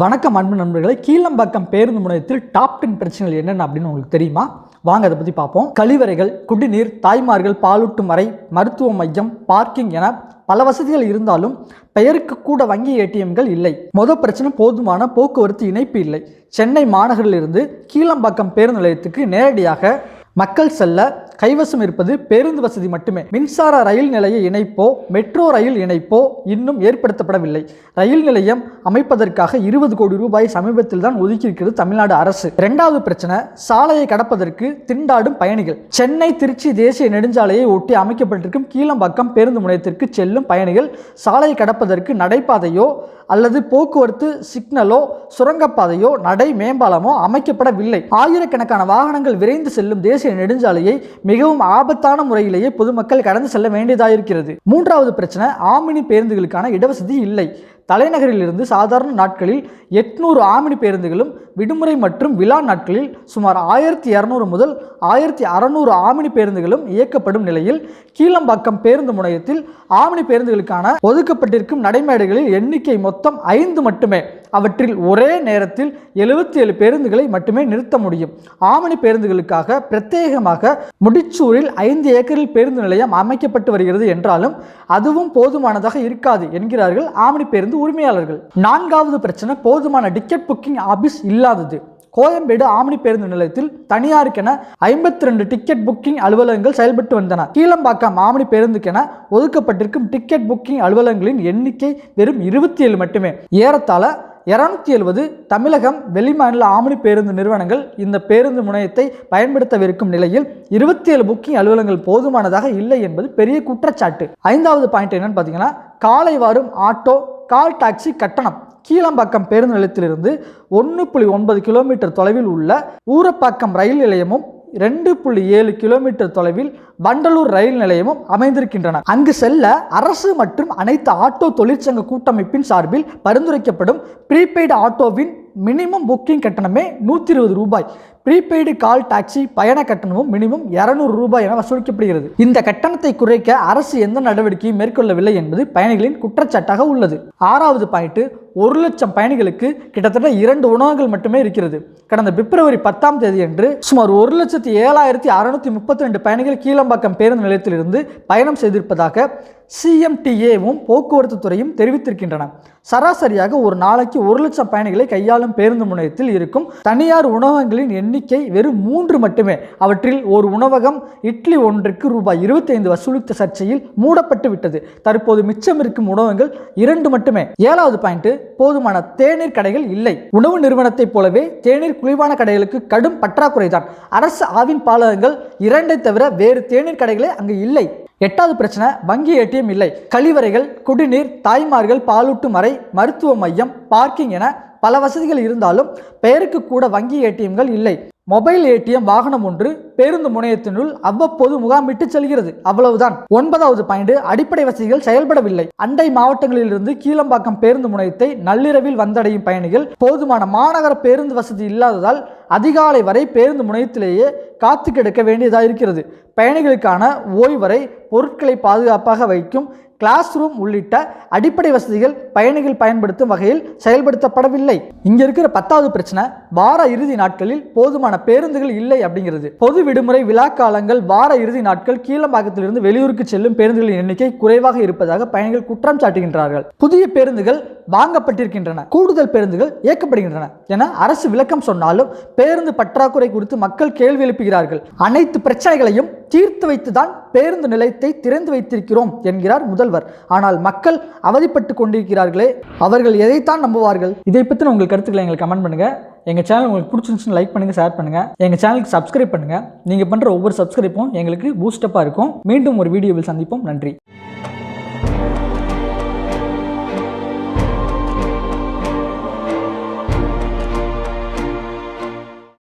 வணக்கம் அன்பு நண்பர்களே. கீழம்பாக்கம் பேருந்து முனையத்தில் டாப் டென் பிரச்சனைகள் என்னென்ன அப்படின்னு உங்களுக்கு தெரியுமா? வாங்க அதை பற்றி பார்ப்போம். கழிவறைகள் குடிநீர் தாய்மார்கள் பாலூட்டும் வரை மருத்துவ மையம் பார்க்கிங் என பல வசதிகள் இருந்தாலும் பெயருக்கு கூட வங்கி ஏடிஎம்கள் இல்லை. மொதல் பிரச்சனை போதுமான போக்குவரத்து இணைப்பு இல்லை. சென்னை மாநகரிலிருந்து கீழம்பாக்கம் பேருந்து நிலையத்துக்கு நேரடியாக மக்கள் செல்ல கைவசம் இருப்பது பேருந்து வசதி மட்டுமே. மின்சார ரயில் நிலைய இணைப்போ மெட்ரோ ரயில் இணைப்போ இன்னும் ஏற்படுத்தப்படவில்லை. ரயில் நிலையம் அமைப்பதற்காக இருபது கோடி ரூபாய் சமீபத்தில் தான் ஒதுக்கியிருக்கிறது தமிழ்நாடு அரசு. இரண்டாவது பிரச்சனை சாலையை கடப்பதற்கு திண்டாடும் பயணிகள். சென்னை திருச்சி தேசிய நெடுஞ்சாலையை ஒட்டி அமைக்கப்பட்டிருக்கும் கீழம்பாக்கம் பேருந்து முனையத்திற்கு செல்லும் பயணிகள் சாலையை கடப்பதற்கு நடைபாதையோ அல்லது போக்குவரத்து சிக்னலோ சுரங்கப்பாதையோ நடை மேம்பாலமோ அமைக்கப்படவில்லை. ஆயிரக்கணக்கான வாகனங்கள் விரைந்து செல்லும் தேசிய நெடுஞ்சாலையை மிகவும் ஆபத்தான முறையிலேயே பொதுமக்கள் கடந்து செல்ல வேண்டியதாயிருக்கிறது. மூன்றாவது பிரச்சனை ஆமினி பேருந்துகளுக்கான இடவசதி இல்லை. தலைநகரிலிருந்து சாதாரண நாட்களில் எட்நூறு ஆமினி பேருந்துகளும் விடுமுறை மற்றும் விழா நாட்களில் சுமார் ஆயிரத்தி இரநூறு முதல் ஆயிரத்தி அறநூறு ஆமினி பேருந்துகளும் இயக்கப்படும் நிலையில் கீழம்பாக்கம் பேருந்து முனையத்தில் ஆமினி பேருந்துகளுக்கான ஒதுக்கப்பட்டிருக்கும் நடைமேடைகளில் எண்ணிக்கை மொத்தம் ஐந்து மட்டுமே. அவற்றில் ஒரே நேரத்தில் எழுபத்தி ஏழு பேருந்துகளை மட்டுமே நிறுத்த முடியும். ஆமினி பேருந்துகளுக்காக பிரத்யேகமாக முடிச்சூரில் ஐந்து ஏக்கரில் பேருந்து நிலையம் அமைக்கப்பட்டு வருகிறது என்றாலும் அதுவும் போதுமானதாக இருக்காது என்கிறார்கள் ஆமினி பேருந்து உரிமையாளர்கள். நான்காவது பிரச்சனை போதுமான டிக்கெட் புக்கிங் ஆபீஸ் இல்லாதது. கோயம்பேடு ஆம்னி பேருந்து நிலையத்தில் தனியாருக்கென ஐம்பத்தி ரெண்டு டிக்கெட் புக்கிங் அலுவலகங்கள் செயல்பட்டு வந்தன. கீழம்பாக்கம் ஆம்னி பேருந்துக்கென ஒதுக்கப்பட்டிருக்கும் டிக்கெட் புக்கிங் அலுவலகங்களின் எண்ணிக்கை வெறும் இருபத்தி ஏழு மட்டுமே. ஏறத்தாழ இருநூத்தி எழுபது தமிழகம் வெளிமாநில ஆம்னி பேருந்து நிறுவனங்கள் இந்த பேருந்து முனையத்தை பயன்படுத்தவிருக்கும் நிலையில் இருபத்தி ஏழு புக்கிங் அலுவலகங்கள் போதுமானதாக இல்லை என்பது பெரிய குற்றச்சாட்டு. ஐந்தாவது பாயிண்ட் என்னன்னு பார்த்தீங்கன்னா காலை வரும் ஆட்டோ கால் டாக்ஸி கட்டணம். கீழம்பாக்கம் பேருந்து நிலையத்திலிருந்து ஒன்று புள்ளி ஒன்பது கிலோமீட்டர் தொலைவில் உள்ள ஊரப்பாக்கம் ரயில் நிலையமும் ரெண்டு புள்ளி ஏழு கிலோமீட்டர் தொலைவில் வண்டலூர் ரயில் நிலையமும் அமைந்திருக்கின்றன. அங்கு செல்ல அரசு மற்றும் அனைத்து ஆட்டோ தொழிற்சங்க கூட்டமைப்பின் சார்பில் பரிந்துரைக்கப்படும் ப்ரீபெய்டு ஆட்டோவின் மினிமம் புக்கிங் கட்டணமே நூற்றி இருபது ரூபாய். ப்ரீபெய்டு கால் டாக்ஸி பயண கட்டணமும் மினிமம் இரநூறு ரூபாய் என வசூலிக்கப்படுகிறது. இந்த கட்டணத்தை குறைக்க அரசு எந்த நடவடிக்கையும் மேற்கொள்ளவில்லை என்பது பயணிகளின் குற்றச்சாட்டாக உள்ளது. ஆறாவது பாயிண்ட் ஒரு லட்சம் பயணிகளுக்கு கிட்டத்தட்ட இரண்டு உணவகங்கள் மட்டுமே இருக்கிறது. கடந்த பிப்ரவரி பத்தாம் தேதி அன்று சுமார் ஒரு லட்சத்தி ஏழாயிரத்தி அறுநூத்தி முப்பத்தி ரெண்டு பயணிகள் கீழம்பாக்கம் பேருந்து நிலையத்திலிருந்து பயணம் செய்திருப்பதாக சிஎம்டிஏவும் போக்குவரத்து துறையும் தெரிவித்திருக்கின்றன. சராசரியாக ஒரு நாளைக்கு ஒரு லட்சம் பயணிகளை கையாளும் பேருந்து முனையத்தில் இருக்கும் தனியார் உணவகங்களின் எண்ணிக்கை வெறும் மூன்று மட்டுமே. அவற்றில் ஒரு உணவகம் இட்லி ஒன்றுக்கு ரூபாய் இருபத்தைந்து வசூலித்த சர்ச்சையில் மூடப்பட்டு விட்டது. தற்போது மிச்சம் இருக்கும் உணவகங்கள் இரண்டு மட்டுமே. ஏழாவது பாயிண்ட் போதுமான தேநீர் கடைகள் இல்லை. உணவு நிறுவனத்தைப் போலவே தேநீர் குளிர்பான கடைகளுக்கு கடும் பற்றாக்குறை தான் அரசு ஆவின் பாலகங்கள் இரண்டை தவிர வேறு தேநீர் கடைகளே அங்கு இல்லை. எட்டாவது பிரச்சனை வங்கி ஏடிஎம் இல்லை. கழிவறைகள் குடிநீர் தாய்மார்கள் பாலூட்டும் அறை மருத்துவ மையம் பார்க்கிங் என பல வசதிகள் இருந்தாலும் பெயருக்கு கூட வங்கி ஏடிஎம்கள் இல்லை. மொபைல் ஏடிஎம் வாகனம் ஒன்று பேருந்து முனையத்தினுள் அவ்வப்போது முகாமிட்டு செல்கிறது. அவ்வளவுதான். ஒன்பதாவது பாயிண்ட் அடிப்படை வசதிகள் செயல்படவில்லை. அண்டை மாவட்டங்களிலிருந்து கீழம்பாக்கம் பேருந்து முனையத்தை நள்ளிரவில் வந்தடையும் பயணிகள் போதுமான மாநகர பேருந்து வசதி இல்லாததால் அதிகாலை வரை பேருந்து முனையத்திலேயே காத்து கிடக்க வேண்டியதாக இருக்கிறது. பயணிகளுக்கான ஓய்வரை பொருட்களை பாதுகாப்பாக வைக்கும் கிளாஸ் ரூம் உள்ளிட்ட அடிப்படை வசதிகள் பயணிகள் பயன்படுத்தும் வகையில் செயல்படுத்தப்படவில்லை. இங்க இருக்கிற பத்தாவது பிரச்சனை வார இறுதி நாட்களில் போதுமான பேருந்துகள் இல்லை அப்படிங்கிறது. பொது விடுமுறை விழா காலங்கள் வார இறுதி நாட்கள் கீழம்பாக்கத்திலிருந்து வெளியூருக்கு செல்லும் பேருந்துகளின் எண்ணிக்கை குறைவாக இருப்பதாக பயணிகள் குற்றம் சாட்டுகின்றார்கள். புதிய பேருந்துகள் வாங்கப்பட்டிருக்கின்றன கூடுதல் பேருந்துகள் இயக்கப்படுகின்றன என அரசு விளக்கம் சொன்னாலும் பேருந்து பற்றாக்குறை குறித்து மக்கள் கேள்வி எழுப்புகிறார்கள். அனைத்து பிரச்சனைகளையும் தீர்த்து வைத்துதான் பேருந்து நிலையத்தை திறந்து வைத்திருக்கிறோம் என்கிறார் முதல்வர். ஆனால் மக்கள் அவதிப்பட்டு கொண்டிருக்கிறார்களே அவர்கள் எதைத்தான் நம்புவார்கள்? இதை பற்றின உங்கள் கருத்துக்களை எங்களுக்கு கமெண்ட் பண்ணுங்கள் எங்கள் சேனல் உங்களுக்கு பிடிச்சிருந்துச்சுன்னு லைக் பண்ணுங்கள் ஷேர் பண்ணுங்கள் எங்கள் சேனலுக்கு சப்ஸ்கிரைப் பண்ணுங்கள் நீங்கள் பண்ணுற ஒவ்வொரு சப்ஸ்கிரைப்பும் எங்களுக்கு பூஸ்டப்பாக இருக்கும். மீண்டும் ஒரு வீடியோவில் சந்திப்போம். நன்றி.